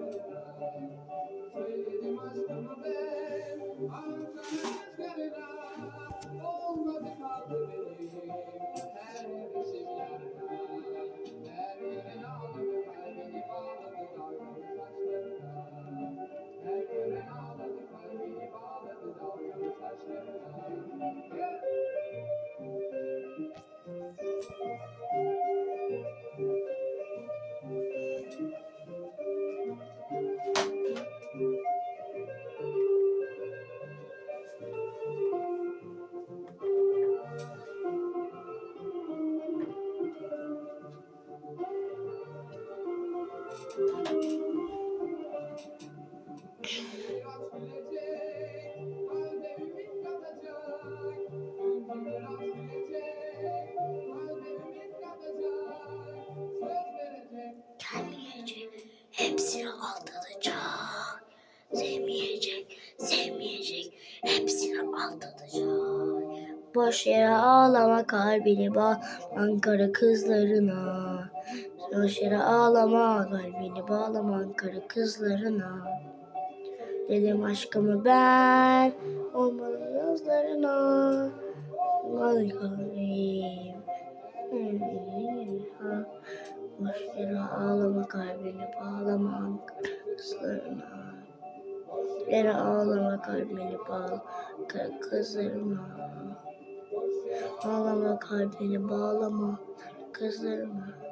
Thank you. Thank you. Boş yere ağlama kalbini bağ Ankara kızlarına. Boş yere ağlama kalbini bağlama Ankara kızlarına. Dedim aşkımı ben olmalı yazlarına. Olmalı kalbim. Boş yere ağlama kalbini bağlama Ankara kızlarına. Yere ağlama kalbini bağla Ankara kızlarına. Ağlama kalbini bağlama kızlarına. Ağlama